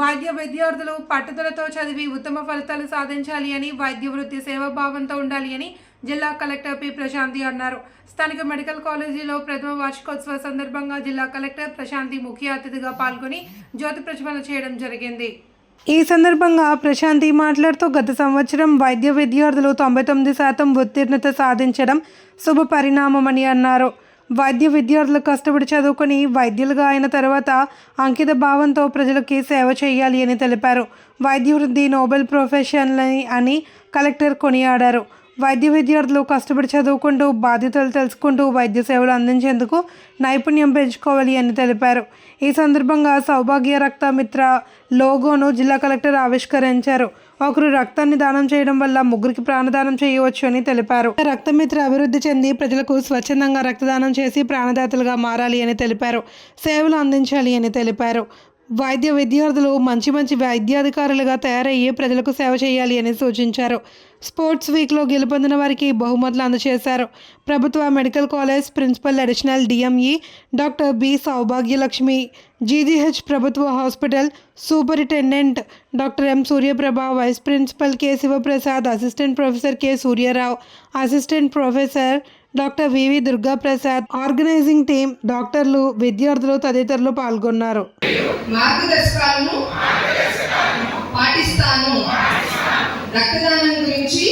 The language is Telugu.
వైద్య విద్యార్థులు పట్టుదలతో చదివి ఉత్తమ ఫలితాలు సాధించాలి అని వైద్య వృత్తి సేవాభావంతో ఉండాలి అని జిల్లా కలెక్టర్ పి ప్రశాంతి అన్నారు. స్థానిక మెడికల్ కాలేజీలో ప్రథమ వార్షికోత్సవ సందర్భంగా జిల్లా కలెక్టర్ ప్రశాంతి ముఖ్య అతిథిగా పాల్గొని జ్యోతి ప్రజ్వలన చేయడం జరిగింది. ఈ సందర్భంగా ప్రశాంతి మాట్లాడుతూ గత సంవత్సరం వైద్య విద్యార్థులు తొంభై తొమ్మిది శాతం ఉత్తీర్ణత సాధించడం శుభ పరిణామమని అన్నారు. వైద్య విద్యార్థులు కష్టపడి చదువుకొని వైద్యులుగా అయిన తర్వాత అంకిత భావంతో ప్రజలకి సేవ చేయాలి అని తెలిపారు. వైద్య వృద్ధి నోబెల్ ప్రొఫెషన్ అని కలెక్టర్ కొనియాడారు. వైద్య విద్యార్థులు కష్టపడి చదువుకుంటూ బాధ్యతలు తెలుసుకుంటూ వైద్య సేవలు అందించేందుకు నైపుణ్యం పెంచుకోవాలి అని తెలిపారు. ఈ సందర్భంగా సౌభాగ్య రక్తమిత్ర లోగోను జిల్లా కలెక్టర్ ఆవిష్కరించారు. ఒకరు రక్తాన్ని దానం చేయడం వల్ల ముగ్గురికి ప్రాణదానం చేయవచ్చు అని తెలిపారు. రక్తమిత్ర అభివృద్ధి చెంది ప్రజలకు స్వచ్ఛందంగా రక్తదానం చేసి ప్రాణదాతలుగా మారాలి అని తెలిపారు. సేవలు అందించాలి అని తెలిపారు. వైద్య విద్యార్థులు మంచి మంచి వైద్యాధికారులుగా తయారయ్యి ప్రజలకు సేవ చేయాలి అని సూచించారు. స్పోర్ట్స్ వీక్లో గెలుపొందిన వారికి బహుమతులు అందజేశారు. ప్రభుత్వ medical college principal additional DME doctor B Saubhagyalakshmi GGH ప్రభుత్వ hospital superintendent doctor M Suryaprabha vice principal K Sivaprasad assistant professor K Suryarao assistant professor doctor V V Durgaprasad organizing team డాక్టర్లు విద్యార్థులు తదితరులు పాల్గొన్నారు. మార్గదర్శకాలను పాటిస్తాను. రక్తదానం గురించి